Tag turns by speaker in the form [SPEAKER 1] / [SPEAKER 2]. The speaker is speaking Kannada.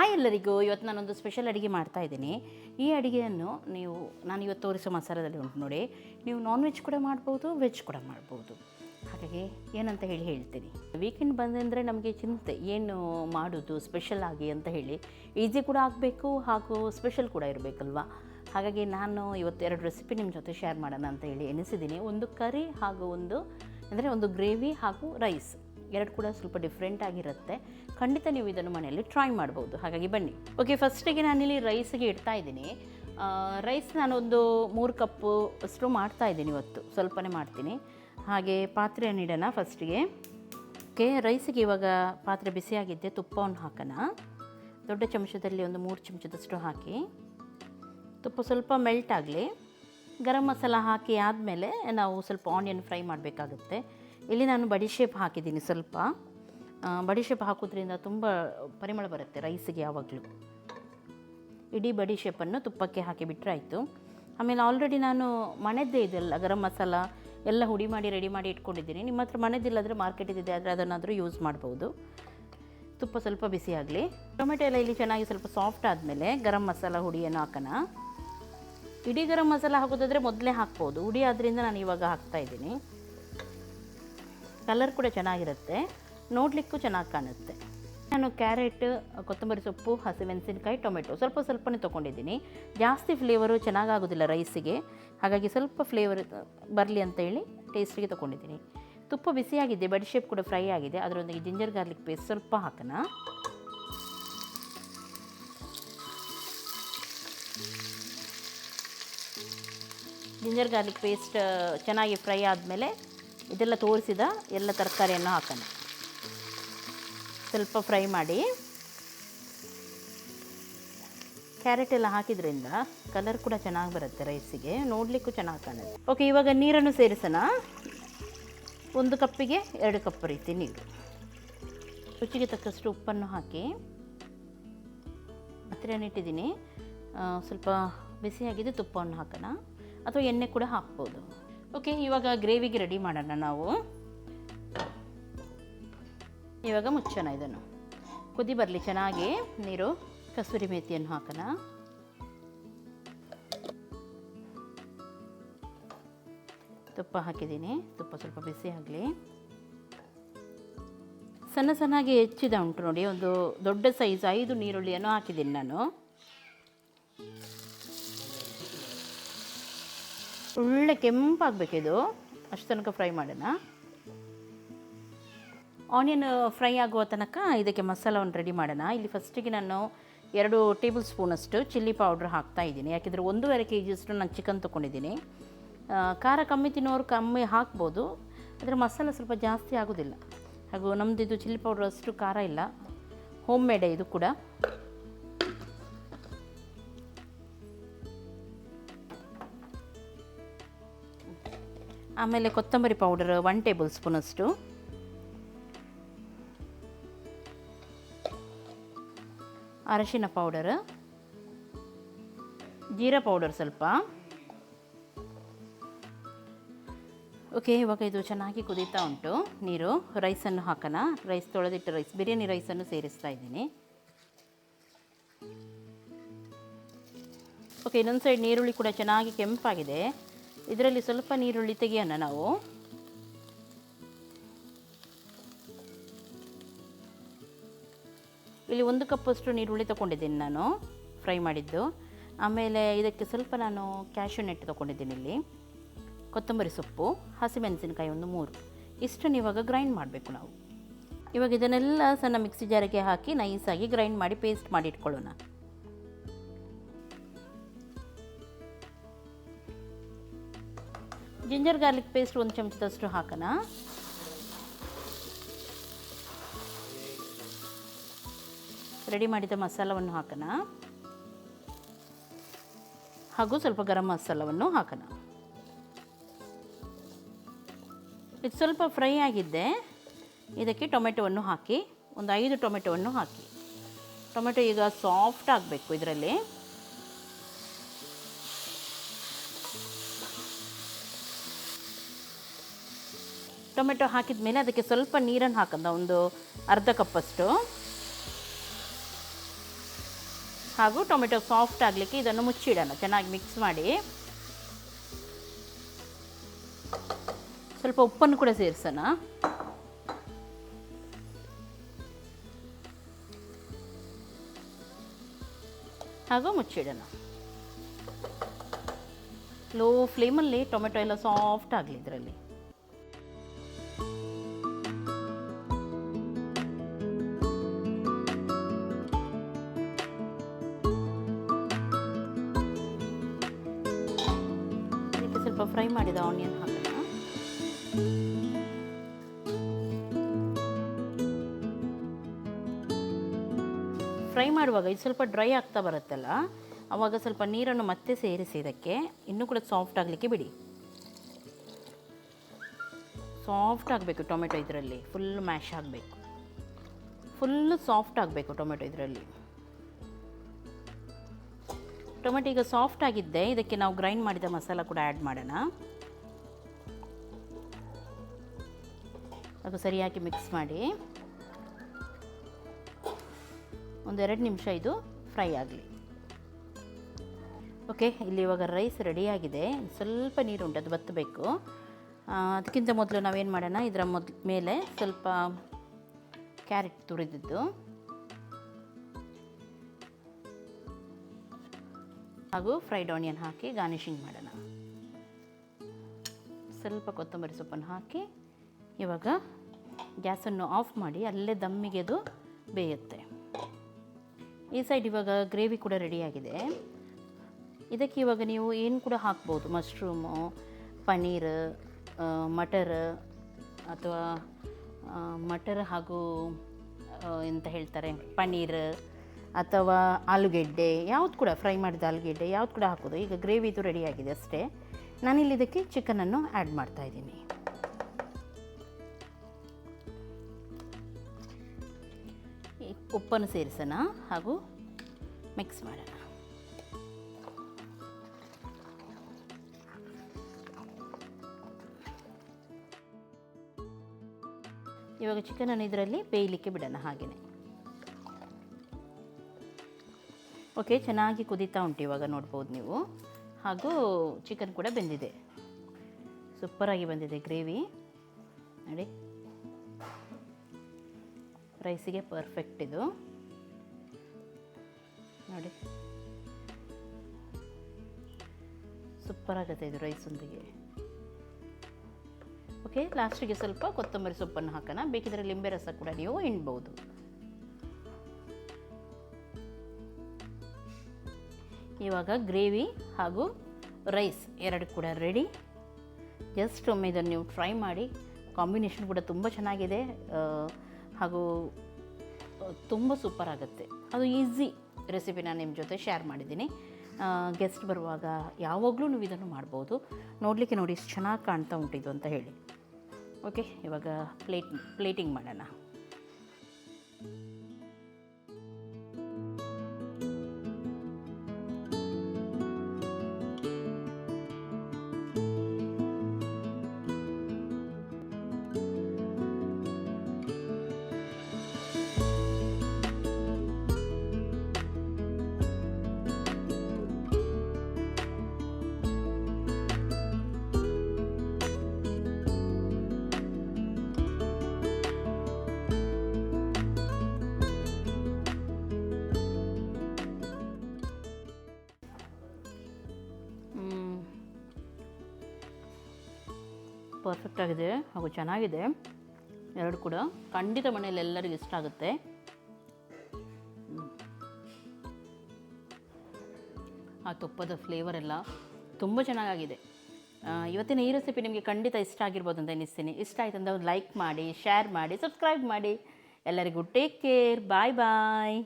[SPEAKER 1] ಹಾಯ್ ಎಲ್ಲರಿಗೂ, ಇವತ್ತು ನಾನೊಂದು ಸ್ಪೆಷಲ್ ಅಡುಗೆ ಮಾಡ್ತಾ ಇದ್ದೀನಿ. ಈ ಅಡುಗೆಯನ್ನು ನೀವು, ನಾನು ಇವತ್ತು ತೋರಿಸೋ ಮಸಾಲದಲ್ಲಿ ಉಂಟು ನೋಡಿ. ನೀವು ನಾನ್ ವೆಜ್ ಕೂಡ ಮಾಡ್ಬೋದು ವೆಜ್ ಕೂಡ ಮಾಡ್ಬೋದು. ಹಾಗಾಗಿ ಏನಂತ ಹೇಳಿ ಹೇಳ್ತೀನಿ. ವೀಕೆಂಡ್ ಬಂದಂದರೆ ನಮಗೆ ಚಿಂತೆ, ಏನು ಮಾಡೋದು ಸ್ಪೆಷಲ್ ಆಗಿ ಅಂತ ಹೇಳಿ. ಈಸಿ ಕೂಡ ಆಗಬೇಕು ಹಾಗೂ ಸ್ಪೆಷಲ್ ಕೂಡ ಇರಬೇಕಲ್ವಾ? ಹಾಗಾಗಿ ನಾನು ಇವತ್ತು ಎರಡು ರೆಸಿಪಿ ನಿಮ್ಮ ಜೊತೆ ಶೇರ್ ಮಾಡೋಣ ಅಂತ ಹೇಳಿ ಎನಿಸಿದ್ದೀನಿ ಒಂದು ಕರಿ ಹಾಗೂ ಒಂದು, ಅಂದರೆ ಒಂದು ಗ್ರೇವಿ ಹಾಗೂ ರೈಸ್ ಎರಡು ಕೂಡ ಸ್ವಲ್ಪ ಡಿಫ್ರೆಂಟ್ ಆಗಿರುತ್ತೆ. ಖಂಡಿತ ನೀವು ಇದನ್ನು ಮನೆಯಲ್ಲಿ ಟ್ರೈ ಮಾಡ್ಬೋದು. ಹಾಗಾಗಿ ಬನ್ನಿ. ಓಕೆ ಫಸ್ಟಿಗೆ ನಾನಿಲ್ಲಿ ರೈಸ್ಗೆ ಇಡ್ತಾ ಇದ್ದೀನಿ. ರೈಸ್ ನಾನೊಂದು ಮೂರು ಕಪ್ಪು ಅಷ್ಟು ಮಾಡ್ತಾ ಇದ್ದೀನಿ ಇವತ್ತು. ಸ್ವಲ್ಪನೇ ಮಾಡ್ತೀನಿ. ಹಾಗೆ ಪಾತ್ರೆಯನ್ನು ಇಡೋಣ ಫಸ್ಟಿಗೆ ಓಕೆ ರೈಸಿಗೆ ಇವಾಗ ಪಾತ್ರೆ ಬಿಸಿಯಾಗಿದ್ದೆ ತುಪ್ಪವನ್ನು ಹಾಕೋಣ. ದೊಡ್ಡ ಚಮಚದಲ್ಲಿ ಒಂದು ಮೂರು ಚಮಚದಷ್ಟು ಹಾಕಿ. ತುಪ್ಪ ಸ್ವಲ್ಪ ಮೆಲ್ಟ್ ಆಗಲಿ. ಗರಂ ಮಸಾಲ ಹಾಕಿ ಆದಮೇಲೆ ನಾವು ಸ್ವಲ್ಪ ಆನಿಯನ್ ಫ್ರೈ ಮಾಡಬೇಕಾಗುತ್ತೆ. ಇಲ್ಲಿ ನಾನು ಬಡಿ ಶೇಪ್ ಹಾಕಿದ್ದೀನಿ ಸ್ವಲ್ಪ. ಬಡಿ ಶೇಪ್ ಹಾಕೋದ್ರಿಂದ ತುಂಬ ಪರಿಮಳ ಬರುತ್ತೆ ರೈಸಿಗೆ ಯಾವಾಗಲೂ. ಇಡೀ ಶೇಪನ್ನು ತುಪ್ಪಕ್ಕೆ ಹಾಕಿ ಬಿಟ್ಟರೆ ಆಯಿತು. ಆಮೇಲೆ ಆಲ್ರೆಡಿ ನಾನು ಮನೆದ್ದೇ ಇದೆಲ್ಲ ಗರಂ ಮಸಾಲ ಎಲ್ಲ ಹುಡಿ ಮಾಡಿ ರೆಡಿ ಮಾಡಿ ಇಟ್ಕೊಂಡಿದ್ದೀನಿ. ನಿಮ್ಮ ಹತ್ರ ಮನೆದಿಲ್ಲಾದರೆ ಮಾರ್ಕೆಟಿದೆ ಆದರೆ ಅದನ್ನಾದರೂ ಯೂಸ್ ಮಾಡ್ಬೋದು. ತುಪ್ಪ ಸ್ವಲ್ಪ ಬಿಸಿ ಆಗಲಿ. ಟೊಮೆಟೊ ಎಲ್ಲ ಇಲ್ಲಿ ಚೆನ್ನಾಗಿ ಸ್ವಲ್ಪ ಸಾಫ್ಟ್ ಆದಮೇಲೆ ಗರಂ ಮಸಾಲ ಹುಡಿಯನ್ನು ಹಾಕೋಣ. ಇಡೀ ಗರಂ ಮಸಾಲ ಹಾಕೋದಾದರೆ ಮೊದಲೇ ಹಾಕ್ಬೋದು. ಹುಡಿ ಆದ್ದರಿಂದ ನಾನು ಇವಾಗ ಹಾಕ್ತಾ ಇದ್ದೀನಿ. ಕಲರ್ ಕೂಡ ಚೆನ್ನಾಗಿರುತ್ತೆ. ನೋಡಲಿಕ್ಕೂ ಚೆನ್ನಾಗಿ ಕಾಣುತ್ತೆ. ನಾನು ಕ್ಯಾರೆಟ್, ಕೊತ್ತಂಬರಿ ಸೊಪ್ಪು, ಹಸಿಮೆಣಸಿನಕಾಯಿ, ಟೊಮೆಟೊ ಸ್ವಲ್ಪ ಸ್ವಲ್ಪನೇ ತೊಗೊಂಡಿದ್ದೀನಿ. ಜಾಸ್ತಿ ಫ್ಲೇವರು ಚೆನ್ನಾಗಾಗೋದಿಲ್ಲ ರೈಸಿಗೆ ಹಾಗಾಗಿ ಸ್ವಲ್ಪ ಫ್ಲೇವರ್ ಬರಲಿ ಅಂತ ಹೇಳಿ ಟೇಸ್ಟಿಗೆ ತೊಗೊಂಡಿದ್ದೀನಿ. ತುಪ್ಪ ಬಿಸಿಯಾಗಿದೆ ಬಡಿಶೇಪ್ ಕೂಡ ಫ್ರೈ ಆಗಿದೆ. ಅದರೊಂದಿಗೆ ಜಿಂಜರ್ ಗಾರ್ಲಿಕ್ ಪೇಸ್ಟ್ ಸ್ವಲ್ಪ ಹಾಕೋಣ. ಜಿಂಜರ್ ಗಾರ್ಲಿಕ್ ಪೇಸ್ಟ್ ಚೆನ್ನಾಗಿ ಫ್ರೈ ಆದಮೇಲೆ ಇದೆಲ್ಲ ತೋರಿಸಿದ ಎಲ್ಲ ತರಕಾರಿಯನ್ನು ಹಾಕೋಣ. ಸ್ವಲ್ಪ ಫ್ರೈ ಮಾಡಿ. ಕ್ಯಾರೆಟ್ ಎಲ್ಲ ಹಾಕಿದ್ರಿಂದ ಕಲರ್ ಕೂಡ ಚೆನ್ನಾಗಿ ಬರುತ್ತೆ ರೈಸಿಗೆ ನೋಡಲಿಕ್ಕೂ ಚೆನ್ನಾಗಿ ಕಾಣುತ್ತೆ. ಓಕೆ ಇವಾಗ ನೀರನ್ನು ಸೇರಿಸೋಣ. ಒಂದು ಕಪ್ಪಿಗೆ ಎರಡು ಕಪ್ ರೀತಿ ನೀರು. ರುಚಿಗೆ ತಕ್ಕಷ್ಟು ಉಪ್ಪನ್ನು ಹಾಕಿ. ಹತ್ತಿರನೇ ಇಟ್ಟಿದ್ದೀನಿ ಸ್ವಲ್ಪ ಬಿಸಿಯಾಗಿದ್ದು ತುಪ್ಪವನ್ನು ಹಾಕೋಣ. ಅಥವಾ ಎಣ್ಣೆ ಕೂಡ ಹಾಕ್ಬೋದು. ಓಕೆ ಇವಾಗ ಗ್ರೇವಿಗೆ ರೆಡಿ ಮಾಡೋಣ ನಾವು. ಇವಾಗ ಮುಚ್ಚೋಣ ಇದನ್ನು. ಕುದಿ ಬರಲಿ, ಚೆನ್ನಾಗಿ ನೀರು ಕಸೂರಿ ಮೇಥಿಯನ್ನು ಹಾಕೋಣ. ತುಪ್ಪ ಹಾಕಿದ್ದೀನಿ, ತುಪ್ಪ ಸ್ವಲ್ಪ ಬಿಸಿ ಆಗಲಿ. ಸಣ್ಣ ಸಣ್ಣಗೆ ಹೆಚ್ಚಿದ ಉಂಟು ನೋಡಿ, ಒಂದು ದೊಡ್ಡ ಸೈಜ್ ಐದು ನೀರುಳ್ಳಿಯನ್ನು ಹಾಕಿದ್ದೀನಿ ನಾನು. ಒಳ್ಳೆ ಕೆಂಪಾಗಬೇಕಿದು. ಅಷ್ಟು ತನಕ ಫ್ರೈ ಮಾಡೋಣ. ಆನಿಯನ್ ಫ್ರೈ ಆಗುವ ತನಕ ಇದಕ್ಕೆ ಮಸಾಲವನ್ನು ರೆಡಿ ಮಾಡೋಣ. ಇಲ್ಲಿ ಫಸ್ಟಿಗೆ ನಾನು ಎರಡು ಟೇಬಲ್ ಸ್ಪೂನಷ್ಟು ಚಿಲ್ಲಿ ಪೌಡ್ರ್ ಹಾಕ್ತಾ ಇದ್ದೀನಿ. ಯಾಕೆಂದರೆ ಒಂದೂವರೆ ಕೆ ಜಿಯಷ್ಟು ನಾನು ಚಿಕನ್ ತೊಗೊಂಡಿದ್ದೀನಿ. ಖಾರ ಕಮ್ಮಿ ತಿನ್ನೋರು ಕಮ್ಮಿ ಹಾಕ್ಬೋದು. ಆದರೆ ಮಸಾಲ ಸ್ವಲ್ಪ ಜಾಸ್ತಿ ಆಗೋದಿಲ್ಲ. ಹಾಗೂ ನಮ್ಮದು ಚಿಲ್ಲಿ ಪೌಡ್ರ್ ಅಷ್ಟು ಖಾರ ಇಲ್ಲ. ಹೋಮ್ ಮೇಡೇ ಇದು ಕೂಡ. ಆಮೇಲೆ ಕೊತ್ತಂಬರಿ ಪೌಡರ್ ಒನ್ ಟೇಬಲ್ ಸ್ಪೂನಷ್ಟು ಅರಶಿನ ಪೌಡರ್. ಜೀರಾ ಪೌಡರ್ ಸ್ವಲ್ಪ. ಓಕೆ ಇವಾಗ ಇದು ಚೆನ್ನಾಗಿ ಕುದೀತಾ ಉಂಟು. ನೀರು ರೈಸನ್ನು ಹಾಕೋಣ. ರೈಸ್ ತೊಳೆದಿಟ್ಟು ರೈಸ್ ಬಿರಿಯಾನಿ ರೈಸನ್ನು ಸೇರಿಸ್ತಾ ಇದ್ದೀನಿ. ಓಕೆ ಇನ್ನೊಂದು ಸೈಡ್ ನೀರುಳ್ಳಿ ಕೂಡ ಚೆನ್ನಾಗಿ ಕೆಂಪಾಗಿದೆ. ಇದರಲ್ಲಿ ಸ್ವಲ್ಪ ನೀರುಳ್ಳಿ ತೆಗೆಯೋಣ ನಾವು. ಇಲ್ಲಿ ಒಂದು ಕಪ್ಪಷ್ಟು ನೀರುಳ್ಳಿ ತಗೊಂಡಿದ್ದೀನಿ ನಾನು, ಫ್ರೈ ಮಾಡಿದ್ದು. ಆಮೇಲೆ ಇದಕ್ಕೆ ಸ್ವಲ್ಪ ನಾನು ಕ್ಯಾಶು ನೆಟ್ ತೊಗೊಂಡಿದ್ದೀನಿ ಇಲ್ಲಿ. ಕೊತ್ತಂಬರಿ ಸೊಪ್ಪು, ಹಸಿಮೆಣಸಿನಕಾಯಿ ಒಂದು ಮೂರು. ಇಷ್ಟನ್ನು ಇವಾಗ ಗ್ರೈಂಡ್ ಮಾಡಬೇಕು ನಾವು. ಇವಾಗ ಇದನ್ನೆಲ್ಲ ಸಣ್ಣ ಮಿಕ್ಸಿ ಜಾರಿಗೆ ಹಾಕಿ ನೈಸಾಗಿ ಗ್ರೈಂಡ್ ಮಾಡಿ ಪೇಸ್ಟ್ ಮಾಡಿ ಇಟ್ಕೊಳ್ಳೋಣ. ಜಿಂಜರ್ ಗಾರ್ಲಿಕ್ ಪೇಸ್ಟ್ ಒಂದು ಚಮಚದಷ್ಟು ಹಾಕೋಣ. ರೆಡಿ ಮಾಡಿದ ಮಸಾಲವನ್ನು ಹಾಕೋಣ. ಹಾಗೂ ಸ್ವಲ್ಪ ಗರಂ ಮಸಾಲವನ್ನು ಹಾಕೋಣ. ಇದು ಸ್ವಲ್ಪ ಫ್ರೈ ಆಗಿದ್ದೆ. ಇದಕ್ಕೆ ಟೊಮೆಟೊವನ್ನು ಹಾಕಿ, ಒಂದು ಐದು ಟೊಮೆಟೊವನ್ನು ಹಾಕಿ. ಟೊಮೆಟೊ ಈಗ ಸಾಫ್ಟ್ ಆಗಬೇಕು ಇದರಲ್ಲಿ. ಟೊಮೆಟೊ ಹಾಕಿದ ಮೇಲೆ ಅದಕ್ಕೆ ಸ್ವಲ್ಪ ನೀರನ್ನು ಹಾಕದ, ಒಂದು ಅರ್ಧ ಕಪ್ಪಷ್ಟು. ಹಾಗೂ ಟೊಮೆಟೊ ಸಾಫ್ಟ್ ಆಗಲಿಕ್ಕೆ ಇದನ್ನು ಮುಚ್ಚಿಡೋಣ, ಚೆನ್ನಾಗಿ ಮಿಕ್ಸ್ ಮಾಡಿ. ಸ್ವಲ್ಪ ಉಪ್ಪನ್ನು ಕೂಡ ಸೇರಿಸೋಣ. ಹಾಗೂ ಮುಚ್ಚಿಡೋಣ. ಲೋ ಫ್ಲೇಮಲ್ಲಿ ಟೊಮೆಟೊ ಎಲ್ಲ ಸಾಫ್ಟ್ ಆಗಲಿ ಇದರಲ್ಲಿ. ಮಾಡಿದ ಆನಿಯನ್ ಹಾಕೋಣ ಫ್ರೈ ಮಾಡುವಾಗ ಇದು ಸ್ವಲ್ಪ ಡ್ರೈ ಆಗ್ತಾ ಬರುತ್ತಲ್ಲ? ಆವಾಗ ಸ್ವಲ್ಪ ನೀರನ್ನು ಮತ್ತೆ ಸೇರಿಸಿ ಇದಕ್ಕೆ. ಇನ್ನೂ ಕೂಡ ಸಾಫ್ಟ್ ಆಗಲಿಕ್ಕೆ ಬಿಡಿ. ಸಾಫ್ಟ್ ಆಗಬೇಕು ಟೊಮೆಟೊ ಇದರಲ್ಲಿ. ಫುಲ್ ಮ್ಯಾಶ್ ಆಗಬೇಕು. ಫುಲ್ಲು ಸಾಫ್ಟ್ ಆಗಬೇಕು ಟೊಮೆಟೊ ಇದರಲ್ಲಿ. ಟೊಮೆಟೊ ಈಗ ಸಾಫ್ಟ್ ಆಗಿದ್ದೆ, ಇದಕ್ಕೆ ನಾವು ಗ್ರೈಂಡ್ ಮಾಡಿದ ಮಸಾಲ ಕೂಡ ಆ್ಯಡ್ ಮಾಡೋಣ. ಅದು ಸರಿಯಾಗಿ ಮಿಕ್ಸ್ ಮಾಡಿ. ಒಂದೆರಡು ನಿಮಿಷ ಇದು ಫ್ರೈ ಆಗಲಿ. ಓಕೆ ಇಲ್ಲಿ ಇವಾಗ ರೈಸ್ ರೆಡಿಯಾಗಿದೆ ಸ್ವಲ್ಪ ನೀರುಂಟು ಅದು ಬತ್ತಬೇಕು. ಅದಕ್ಕಿಂತ ಮೊದಲು ನಾವೇನು ಮಾಡೋಣ, ಇದರ ಮೊದ್, ಮೇಲೆ ಸ್ವಲ್ಪ ಕ್ಯಾರೆಟ್ ತುರಿದಿದ್ದು. ಹಾಗೂ ಫ್ರೈಡ್ ಆನಿಯನ್ ಹಾಕಿ ಗಾರ್ನಿಷಿಂಗ್ ಮಾಡೋಣ. ಸ್ವಲ್ಪ ಕೊತ್ತಂಬರಿ ಸೊಪ್ಪನ್ನು ಹಾಕಿ ಇವಾಗ ಗ್ಯಾಸನ್ನು ಆಫ್ ಮಾಡಿ ಅಲ್ಲೇ ದಮ್ಮಿಗೆ ಅದು ಬೇಯುತ್ತೆ. ಈ ಸೈಡ್ ಇವಾಗ ಗ್ರೇವಿ ಕೂಡ ರೆಡಿಯಾಗಿದೆ. ಇದಕ್ಕೆ ಇವಾಗ ನೀವು ಏನು ಕೂಡ ಹಾಕ್ಬೋದು? ಮಶ್ರೂಮು ಪನ್ನೀರ್ ಮಟರ್ ಅಥವಾ ಮಟರ್ ಹಾಗೂ ಎಂತ ಹೇಳ್ತಾರೆ? ಪನ್ನೀರ್ ಅಥವಾ ಆಲೂಗೆಡ್ಡೆ, ಯಾವ್ದು ಕೂಡ ಫ್ರೈ ಮಾಡಿದ ಆಲೂಗೆಡ್ಡೆ ಯಾವ್ದು ಕೂಡ ಹಾಕೋದು ಈಗ ಗ್ರೇವಿ ಇದು ರೆಡಿಯಾಗಿದೆ ಅಷ್ಟೇ. ನಾನಿಲ್ಲಿ ಇದಕ್ಕೆ ಚಿಕನನ್ನು ಆ್ಯಡ್ ಮಾಡ್ತಾ ಉಪ್ಪನ್ನು ಸೇರಿಸೋಣ ಹಾಗೂ ಮಿಕ್ಸ್ ಮಾಡೋಣ. ಇವಾಗ ಚಿಕನನ್ನು ಇದರಲ್ಲಿ ಬೇಯಲಿಕ್ಕೆ ಬಿಡೋಣ ಹಾಗೆಯೇ. ಓಕೆ ಚೆನ್ನಾಗಿ ಕುದೀತಾ ಉಂಟು ಇವಾಗ ನೋಡ್ಬೋದು ನೀವು. ಹಾಗೂ ಚಿಕನ್ ಕೂಡ ಬೆಂದಿದೆ. ಸೂಪರಾಗಿ ಬಂದಿದೆ ಗ್ರೇವಿ ನೋಡಿ. ರೈಸಿಗೆ ಪರ್ಫೆಕ್ಟ್ ಇದು. ನೋಡಿ. ಸೂಪರ್ ಆಗುತ್ತೆ ಇದು ರೈಸೊಂದಿಗೆ ಓಕೆ ಲಾಸ್ಟಿಗೆ ಸ್ವಲ್ಪ ಕೊತ್ತಂಬರಿ ಸೊಪ್ಪನ್ನು ಹಾಕೋಣ. ಬೇಕಿದ್ರೆ ಲಿಂಬೆ ರಸ ಕೂಡ ನೀವು ಹಿಂಡ್ಬೋದು ಇವಾಗ ಗ್ರೇವಿ ಹಾಗೂ ರೈಸ್ ಎರಡು ಕೂಡ ರೆಡಿ ಜಸ್ಟ್ ಒಮ್ಮೆ ಇದನ್ನು ನೀವು ಟ್ರೈ ಮಾಡಿ. ಕಾಂಬಿನೇಷನ್ ಕೂಡ ತುಂಬ ಚೆನ್ನಾಗಿದೆ. ಹಾಗೂ ತುಂಬ ಸೂಪರ್ ಆಗುತ್ತೆ. ಅದು ಈಸಿ ರೆಸಿಪಿ ನಾನು ನಿಮ್ಮ ಜೊತೆ ಶೇರ್ ಮಾಡಿದ್ದೀನಿ. ಗೆಸ್ಟ್ ಬರುವಾಗ ಯಾವಾಗಲೂ ನೀವು ಇದನ್ನು ಮಾಡ್ಬೋದು. ನೋಡಲಿಕ್ಕೆ ನೋಡಿ ಎಷ್ಟು ಚೆನ್ನಾಗಿ ಕಾಣ್ತಾ ಉಂಟಿದು ಅಂತ ಹೇಳಿ. ಓಕೆ ಇವಾಗ ಪ್ಲೇಟ್ ಪ್ಲೇಟಿಂಗ್ ಮಾಡೋಣ. ಪರ್ಫೆಕ್ಟ್ ಆಗಿದೆ ಹಾಗೂ ಚೆನ್ನಾಗಿದೆ. ಎರಡು ಕೂಡ. ಖಂಡಿತ ಮನೆಯಲ್ಲಿ ಎಲ್ಲರಿಗೂ ಇಷ್ಟ ಆಗುತ್ತೆ. ಆ ತುಪ್ಪದ ಫ್ಲೇವರ್ ಎಲ್ಲ ತುಂಬ ಚೆನ್ನಾಗಿದೆ ಇವತ್ತಿನ ಈ ರೆಸಿಪಿ ನಿಮಗೆ ಖಂಡಿತ ಇಷ್ಟ ಆಗಿರ್ಬೋದು ಅಂತ ಎನಿಸ್ತೀನಿ ಇಷ್ಟ ಆಯ್ತು ಅಂದ್ರೆ ಲೈಕ್ ಮಾಡಿ ಶೇರ್ ಮಾಡಿ ಸಬ್ಸ್ಕ್ರೈಬ್ ಮಾಡಿ. ಎಲ್ಲರಿಗೂ ಟೇಕ್ ಕೇರ್ ಬಾಯ್ ಬಾಯ್